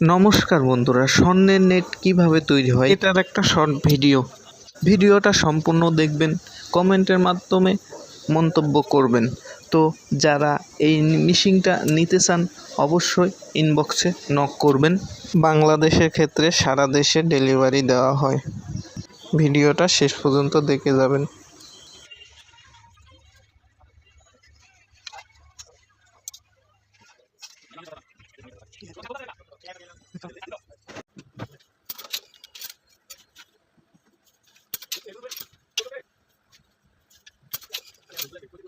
নমস্কার বন্ধুরা, স্বর্ণের নেট কীভাবে তৈরি হয়? এটার একটা শর্ট ভিডিও। ভিডিওটা সম্পূর্ণ দেখবেন, কমেন্টের মাধ্যমে মন্তব্য করবেন। তো যারা এই মিশিংটা নিতে চান, অবশ্যই ইনবক্সে নক করবেন। বাংলাদেশের ক্ষেত্রে সারা দেশে ডেলিভারি দেওয়া হয়। ভিডিওটা শেষ পর্যন্ত দেখে যাবেন। Thank you.